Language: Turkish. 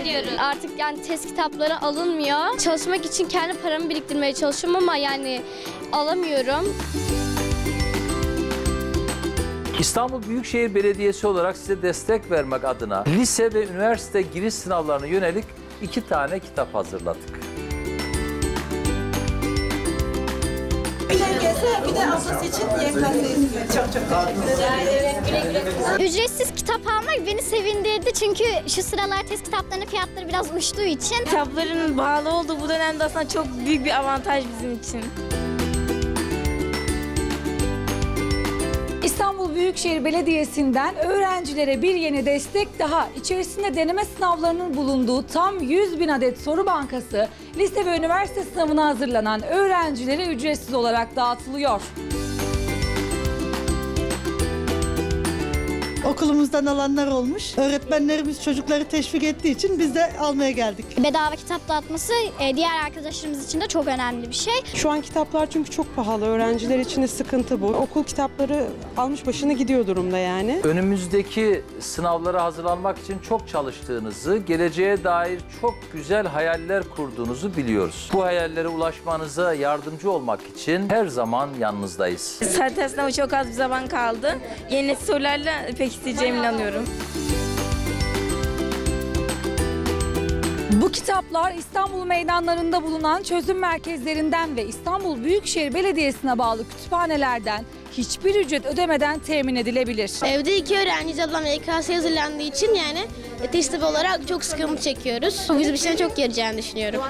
ediyoruz. Artık yani test kitapları alınmıyor. Çalışmak için kendi paramı biriktirmeye çalışıyorum ama yani alamıyorum. İstanbul Büyükşehir Belediyesi olarak size destek vermek adına lise ve üniversite giriş sınavlarına yönelik iki tane kitap hazırladık. Bir de ablası için YKS istiyor. Çok çok teşekkür ederim. Ücretsiz kitap almak beni sevindirdi çünkü şu sıralar test kitaplarının fiyatları biraz uçtuğu için. Kitapların bağlı olduğu bu dönemde aslında çok büyük bir avantaj bizim için. İstanbul Büyükşehir Belediyesi'nden öğrencilere bir yeni destek daha. İçerisinde deneme sınavlarının bulunduğu tam 100 bin adet soru bankası lise ve üniversite sınavına hazırlanan öğrencilere ücretsiz olarak dağıtılıyor. Okulumuzdan alanlar olmuş. Öğretmenlerimiz çocukları teşvik ettiği için biz de almaya geldik. Bedava kitap dağıtması e, diğer arkadaşlarımız için de çok önemli bir şey. Şu an kitaplar çünkü çok pahalı. Öğrenciler için de sıkıntı bu. Okul kitapları almış başını gidiyor durumda yani. Önümüzdeki sınavlara hazırlanmak için çok çalıştığınızı, geleceğe dair çok güzel hayaller kurduğunuzu biliyoruz. Bu hayallere ulaşmanıza yardımcı olmak için her zaman yanınızdayız. Zaten sınava çok az bir zaman kaldı. Yeni sorularla pek isteyeceğime inanıyorum. Bu kitaplar İstanbul meydanlarında bulunan çözüm merkezlerinden ve İstanbul Büyükşehir Belediyesi'ne bağlı kütüphanelerden hiçbir ücret ödemeden temin edilebilir. Evde iki öğrenci ablam YKS hazırlandığı için yani test olarak çok sıkıntı çekiyoruz. Bu bizim için çok yarayacağını düşünüyorum.